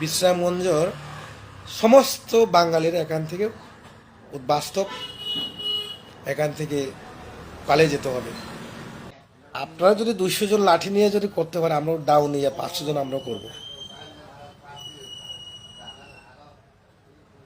বিশ্রামগঞ্জর সমস্ত বাঙালিরা এখান থেকে বাস্তব এখান থেকে পালিয়ে যেতে হবে আপনারা যদি দুইশো জন লাঠি নিয়ে যদি করতে পারে আমরাও ডাউন নিয়ে পাঁচশো জন আমরাও করবো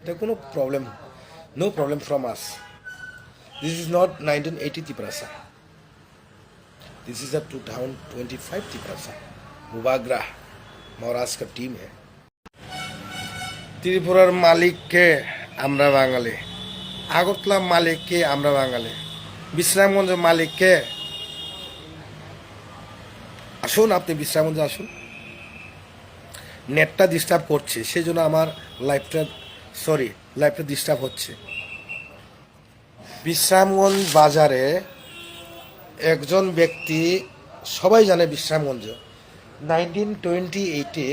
এটা কোনো problem no problem from us this is not nineteen eighty Tiprasa this is a two thousand twenty five Tiprasa Mubagra Maharaj का टीम है ত্রিপুরার মালিককে আমরা বাঙালি, আগরতলা মালিককে আমরা বাঙালি, বিশ্রামগঞ্জের মালিককে আসুন, আপনি বিশ্রামগঞ্জে আসুন। নেটটা ডিস্টার্ব করছে সেই জন্য আমার লাইফটা সরি লাইফটা ডিস্টার্ব হচ্ছে। বিশ্রামগঞ্জ বাজারে একজন ব্যক্তি, সবাই জানে বিশ্রামগঞ্জ। নাইনটিন টোয়েন্টি এইটে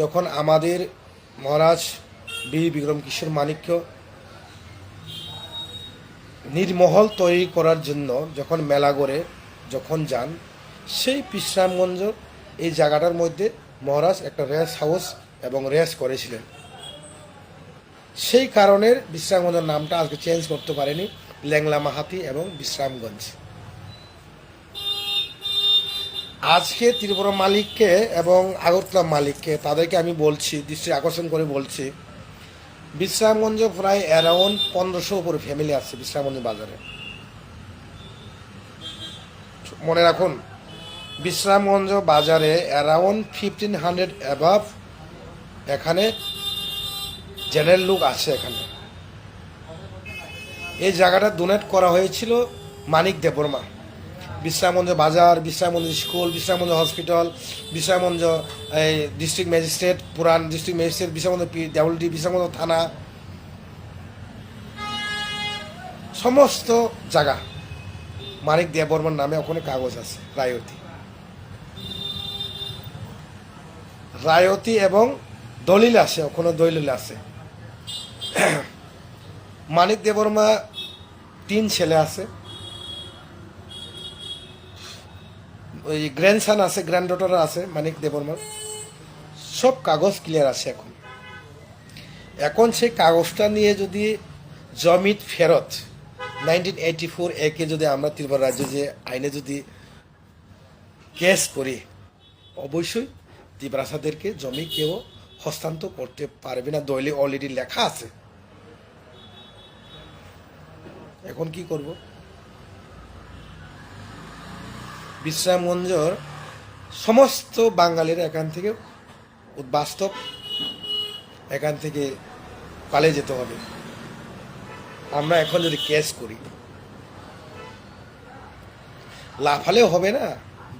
যখন আমাদের মহারাজ বীর বিক্রম কিশোর মাণিক্য নির্মহল তৈরি করার জন্য যখন মেলা গড়ে যখন যান, সেই বিশ্রামগঞ্জ এই জায়গাটার মধ্যে মহারাজ একটা রেস হাউস এবং রেস করেছিলেন। সেই কারণের বিশ্রামগঞ্জের নামটা আজকে চেঞ্জ করতে পারেনি ল্যাংলা মাহাতি এবং বিশ্রামগঞ্জ। আজকে ত্রিপুরা মালিককে এবং আগরতলা মালিককে তাদেরকে আমি বলছি, দৃষ্টি আকর্ষণ করে বলছি। বিশ্রামগঞ্জ প্রায় অ্যারাউন্ড পনেরোশো উপরে ফ্যামিলি আছে বিশ্রামগঞ্জ বাজারে। মনে রাখুন, বিশ্রামগঞ্জ বাজারে অ্যারাউন্ড ফিফটিন হান্ড্রেড অ্যাবাভ এখানে জেনারেল লোক আছে এখানে। এই জায়গাটা ডোনেট করা হয়েছিল মানিক দেববর্মা। বিশ্রামগঞ্জ বাজার, বিশ্রামগঞ্জ স্কুল, বিশ্রামগঞ্জ হসপিটাল, বিশ্রামগঞ্জ, এই ডিস্ট্রিক্ট ম্যাজিস্ট্রেট, পুরান district magistrate, Bishramganj P W D Bishramganj থানা। সমস্ত জায়গা। মানিক দেববর্মার নামে ওখানে কাগজ আছে, রায়তি। রায়তি এবং দলিল আছে, ওখানে দলিল আছে। মানিক দেববর্মা তিন ছেলে আছে। ওই গ্র্যান্ডসান আছে গ্র্যান্ড ডটার আছে, মানিক দেববর্মার সব কাগজ ক্লিয়ার আছে এখন। এখন সেই কাগজটা নিয়ে যদি জমিত ফেরত নাইনটিন এইটি ফোর একে যদি আমরা ত্রিপুরা রাজ্যে যে আইনে যদি কেস করি, অবশ্যই ত্রিপুরাসাদেরকে জমি কেউ হস্তান্তর করতে পারবে না। দলে অলরেডি লেখা আছে। এখন কি করব? বিশ্রামগঞ্জর সমস্ত বাঙালিরা এখান থেকে বাস্তব এখান থেকে পালিয়ে যেতে হবে। আমরা এখন যদি কেস করি, লাফালেও হবে না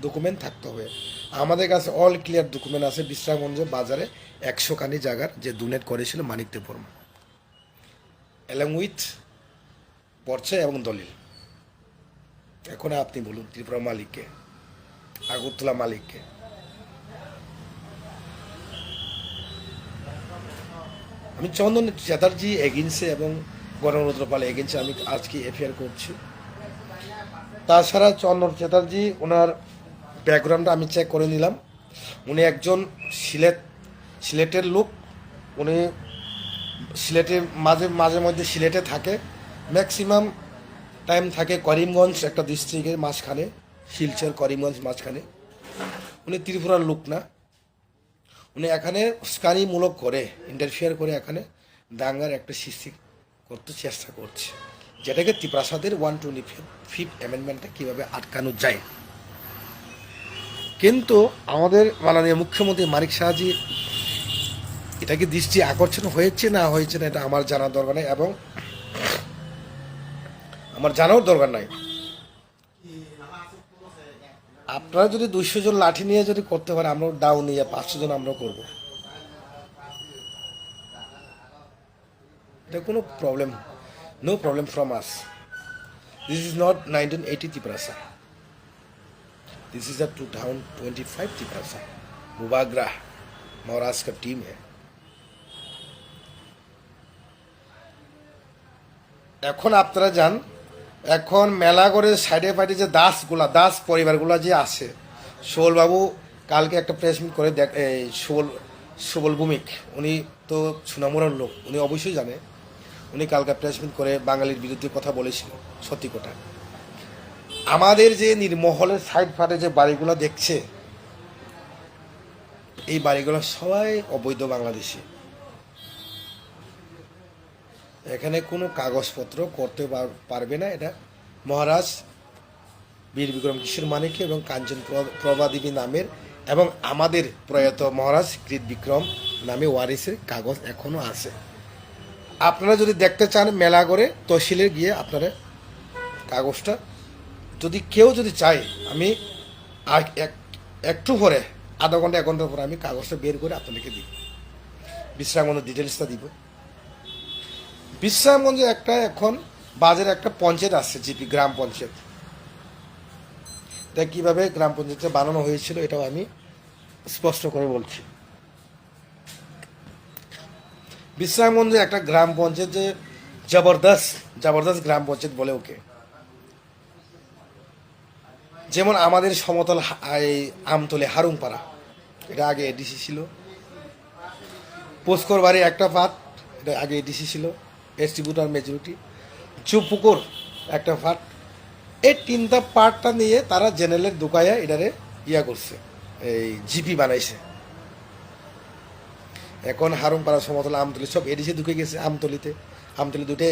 ডকুমেন্ট থাকতে হবে। আমাদের কাছে অল ক্লিয়ার ডকুমেন্ট আছে বিশ্রামগঞ্জ বাজারে একশো খানি জায়গার, যে ডোনেট করেছিল মানিক দেববর্মা অ্যালং উইথ পর্চা এবং দলিল। এখন আপনি বলুন, ত্রিপুরা মালিককে, আগরতলা মালিককে। আমি চন্দন চ্যাটার্জি এগেন্সে এবং গণরত্ন পাল এগেন্সে আমি আজকে এফআইআর করছি। তাছাড়া চন্দন চ্যাটার্জি, ওনার ব্যাকগ্রাউন্ডটা আমি চেক করে নিলাম। উনি একজন সিলেট, সিলেটের লোক। উনি সিলেটে মাঝে মাঝে মধ্যে সিলেটে থাকে। ম্যাক্সিমাম টাইম থাকে করিমগঞ্জ, একটা ডিস্ট্রিক্টের মাঝখানে, শিলচর, করিমগঞ্জ মাঝখানে। উনি ত্রিপুরার লোক না। উনি এখানে স্কানিমূলক করে ইন্টারফিয়ার করে এখানে দাঙ্গার একটা সৃষ্টি করতে চেষ্টা করছে। যেটাকে ত্রিপ্রাসাদের ওয়ান টোয়েন্টি ফিফ অ্যামেন্ডমেন্টটা কীভাবে আটকানো যায়। কিন্তু আমাদের মাননীয় মুখ্যমন্ত্রী মানিক শাহজি এটাকে দৃষ্টি আকর্ষণ হয়েছে না হয়েছে না, এটা আমার জানার দরকার নেই। এবং আমার জানার দরকার নাই আপনারা যদি দুইশো জন লাঠি নিয়ে যদি করতে পারে আমরাও ডাউন নিয়ে পাঁচশো জন আমরাও করবো এটা কোনো problem no problem from us this is not nineteen eighty Tiprasa this is a two thousand twenty five Tiprasa Mubagra Maharaj का टीम है এখন আপনারা যান এখন মেলা করে সাইডে ফাইডে যে দাসগুলা, দাস পরিবারগুলা যে আছে শোলবাবু কালকে একটা প্রেস মিট করে দেখ, এই শোল সুবল ভূমিক, উনি তো সুনামুরার লোক, উনি অবশ্যই জানে, উনি কালকা প্রেসমিট করে বাঙালির বিরুদ্ধে কথা বলেছিল, সত্যি কথা। আমাদের যে নির্মহলের সাইড ফাটে যে বাড়িগুলো দেখছে, এই বাড়িগুলো সবাই অবৈধ বাংলাদেশি। এখানে কোনো কাগজপত্র করতে পার- পারবে না। এটা মহারাজ বীর বিক্রম কিশোর মানিক্য এবং কাঞ্চন প্র- প্রভাদেবী নামের এবং আমাদের প্রয়াত মহারাজ কৃত বিক্রম নামে ওয়ারিসের কাগজ এখনও আছে। আপনারা যদি দেখতে চান মেলা করে, তহসিলে গিয়ে আপনারা কাগজটা, যদি কেউ যদি চায়, আমি একটু পরে, আধা ঘণ্টা, এক ঘণ্টার পরে আমি কাগজটা বের করে আপনাদেরকে দিব। বিশ্রামগঞ্জের ডিটেলসটা দিব। বিশ্রামগঞ্জে একটা এখন বাজারে একটা পঞ্চায়েত আসছে, জিপি, গ্রাম পঞ্চায়েত। এটা কীভাবে গ্রাম পঞ্চায়েতে বানানো হয়েছিল, এটাও আমি স্পষ্ট করে বলছি। বিশ্রামগঞ্জে একটা গ্রাম পঞ্চায়েত যে জবরদস্ত জবরদস্ত গ্রাম পঞ্চায়েত বলে ওকে। যেমন আমাদের সমতল আমতলে হারুংপাড়া, এটা আগে এডিসি ছিল। পোস্কর বাড়ি একটা পাত, এটা আগে এডিসি ছিল। ডিস্ট্রিবিউটার মেজরিটি চুপুকুর একটা পার্ট এই তিনটা পার্টটা নিয়ে তারা জেনারেলের দোকায়া এটারে ইয়া করছে, এই জিপি বানাইছে। এখন হারুংপাড়া সমতল আমতলি, সব এডিসি ঢুকে গেছে আমতলিতে। আমতলি দুটো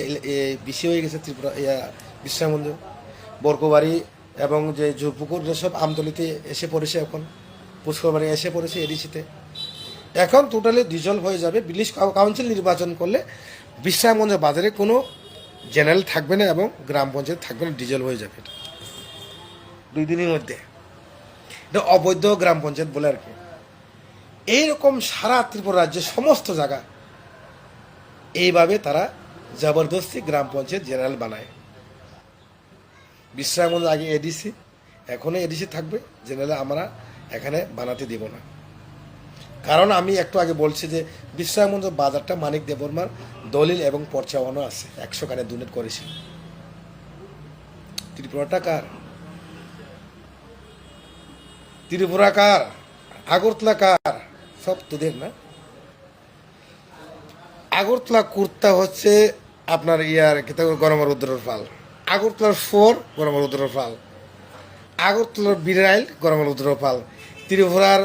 বেশি হয়ে গেছে, ত্রিপুরা, ইয়া, বিশ্রামগঞ্জ। বরকোবাড়ি এবং যে জোরপুকুর সব আমতলিতে এসে পড়েছে এখন, পুষ্করবাড়ি এসে পড়েছে এডিসিতে। এখন টোটালি ডিজলভ হয়ে যাবে। বিলিশ কাউন্সিল নির্বাচন করলে বিশ্রামগঞ্জের বাজারে কোনো জেনারেল থাকবে না এবং গ্রাম পঞ্চায়েত থাকবে না, ডিজেল হয়ে যাবে দুই দিনের মধ্যে। এটা অবৈধ গ্রাম পঞ্চায়েত বলে আর কি। এইরকম সারা ত্রিপুরা রাজ্যের সমস্ত জায়গা এইভাবে তারা জবরদস্তি গ্রাম পঞ্চায়েত জেনারেল বানায়। বিশ্রামগঞ্জ আগে এডিসি এখনও এডিসি থাকবে, জেনারেল আমরা এখানে বানাতে দেব না। কারণ আমি একটু আগে বলছি যে বিশ্রামগঞ্জ বাজারটা মানিক দেববর্মার দলিল এবং পর্চাওয়ানো আছে। একশো কানে দুনেট করেছে ত্রিপুরাটা কার? ত্রিপুরা কার? আগরতলা কার? সব তোদের না? আগরতলা কুর্তা হচ্ছে আপনার ইয়ার কিতা গরমের উদ্রের ফাল। আগরতলার ফোর, গরমের উদ্রের ফাল। আগরতলার বিড়াইল, গরমের উদ্রের ফাল। ত্রিপুরার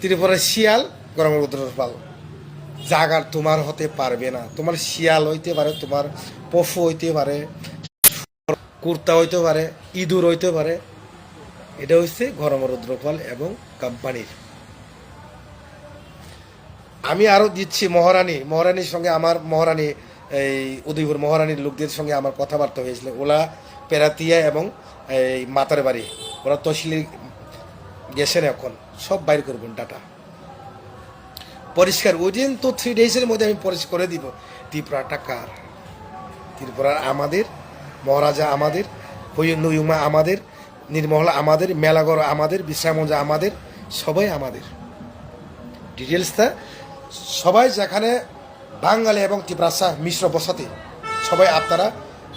ত্রিপুরার শিয়াল গরমের উদ্রের ফাল জাগার তোমার হতে পারবে না। তোমার শিয়াল হইতে পারে, তোমার পশু হইতে পারে, কুর্তা হইতে পারে, ইঁদুর হইতে পারে। এটা হচ্ছে গরমের রুদ্রফল এবং কোম্পানির। আমি আরও দিচ্ছি মহারানী। মহারানীর সঙ্গে আমার মহারানী, এই উদয়পুর মহারানীর লোকদের সঙ্গে আমার কথাবার্তা হয়েছিল। ওলা পেরাতিয়া এবং এই মাতার বাড়ি ওরা তহসিলে গেছেন এখন। সব বাইর করবেন ডাটা পরিষ্কার উইদিন তো থ্রি ডেজের মধ্যে আমি পরিষ্কার করে দিব। ত্রিপুরাটা কার ত্রিপুরার আমাদের, মহারাজা আমাদের নয়ুমা আমাদের নির্মহলা আমাদের মেলাগড় আমাদের বিশ্রামঞ্জা আমাদের, সবাই আমাদের। ডিটেলসটা সবাই যেখানে বাঙালি এবং ত্রিপুরাসা মিশ্র বসাতে, সবাই আপনারা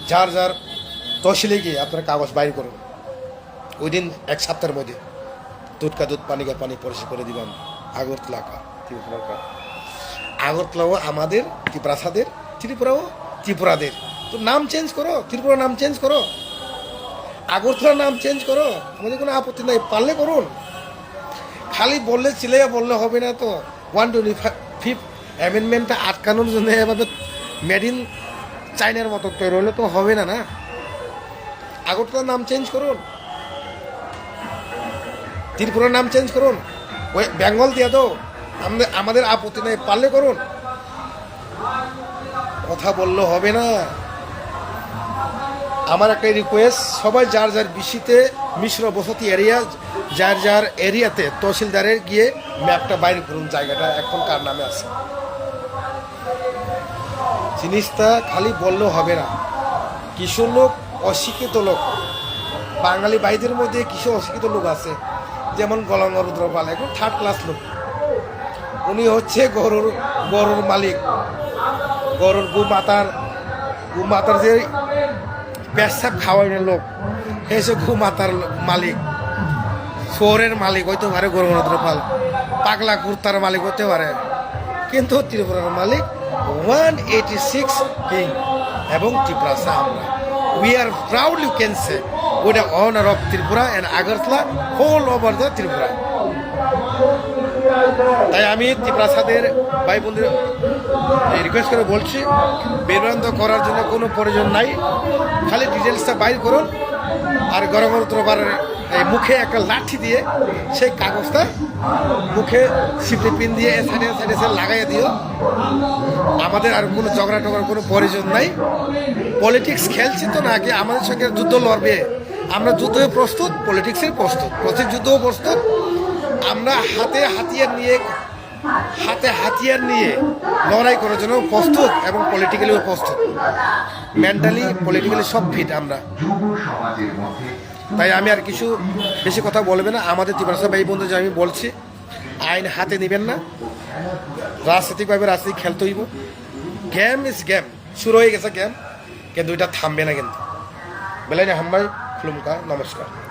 যার যার তহসিলে গিয়ে আপনারা কাগজ বাইর করুন। ওই দিন এক সপ্তাহের মধ্যে। দুধ কা দুধ পানি কা পানি পরিষ্কার করে দিবাম আগরতলা কা ত্রিপুরা কা আগরতলাও আমাদের ত্রিপুরাসাদের ত্রিপুরাও ত্রিপুরাদের। তো নাম চেঞ্জ করো ত্রিপুরা নাম চেঞ্জ করো। আগরতলা নাম চেঞ্জ করো। আমাদের কোনো আপত্তি নাই পারলে করুন। খালি বললে ছেলে বললে হবে না তো। ওয়ান টোয়েন্টি ফিফ অ্যামেন্ডমেন্টটা আটকানোর জন্য এভাবে মেড ইন চাইনার মতো তৈরি হলে তো হবে না না। আগরতলার নাম চেঞ্জ করুন। ত্রিপুরার নাম চেঞ্জ করুন। ওই বেঙ্গল দিয়ে দাও। আমাদের আপত্তি নেই, পারলে করুন। কথা বললে হবে না। আমার একটা রিকোয়েস্ট সবাই যার যার বিশিতে মিশ্র বসতি এরিয়া যার যার এরিয়াতে তহসিলদারের গিয়ে ম্যাপটা বাইরে করুন, জায়গাটা এখন কার নামে আছে। জিনিসটা খালি বললেও হবে না। কিছু লোক অশিক্ষিত লোক। বাঙালি ভাইদের মধ্যে কিছু অশিক্ষিত লোক আছে। যেমন গলাঙ্গ রুদ্রপাল এখন থার্ড ক্লাস লোক। উনি হচ্ছে গরুর গরুর মালিক। গরুর গু মাতার গু মাতার যে পেশাব খাওয়ানোর লোক এসে গু মাতার মালিক। শহরের মালিক হয়তো পারে গরু রুদ্রপাল, পাগলা কুর্তার মালিক হতে পারে। কিন্তু ত্রিপুরার মালিক ওয়ান এইটি সিক্স কিং এবং ত্রিপুরা আমরা we are proud you can say, with the honor of Tripura and Agartala whole over the Tripura. তাই আমি ত্রিপ্রাসাদের ভাই বন্ধুদের রিকোয়েস্ট করে বলছি বিভ্রান্ত করার জন্য কোনো প্রয়োজন নাই খালি ডিটেলসটা বাইর করুন, আর গণতন্ত্রবার এই মুখে একটা লাঠি দিয়ে সেই কাগজটা মুখে সিপি পিন দিয়ে সাইডে সাইডে সাইডে লাগাই দিও। আমাদের আর কোনো ঝগড়া টগড়ার কোনো প্রয়োজন নাই। পলিটিক্স খেলছি তো নাকি আমাদের সঙ্গে যুদ্ধ লড়বে? আমরা যুদ্ধে প্রস্তুত পলিটিক্সের প্রস্তুত, প্রতি যুদ্ধও প্রস্তুত। আমরা হাতে হাতিয়ার নিয়ে, হাতে হাতিয়ার নিয়ে লড়াই করার জন্য প্রস্তুত এবং পলিটিক্যালিও প্রস্তুত। মেন্টালি পলিটিক্যালি সব ফিট আমরা। তাই আমি আর কিছু বেশি কথা বলবে না। আমাদের ত্রিপুরা ভাই বন্ধু, যে আমি বলছি, আইন হাতে নেবেন না। রাজনীতিকভাবে রাজনীতি খেলতে হইব। গেম ইজ গেম শুরু হয়ে গেছে গেম কিন্তু এটা থামবে না কিন্তু। বেলাই না হাম্বাই খুলুমকা, নমস্কার।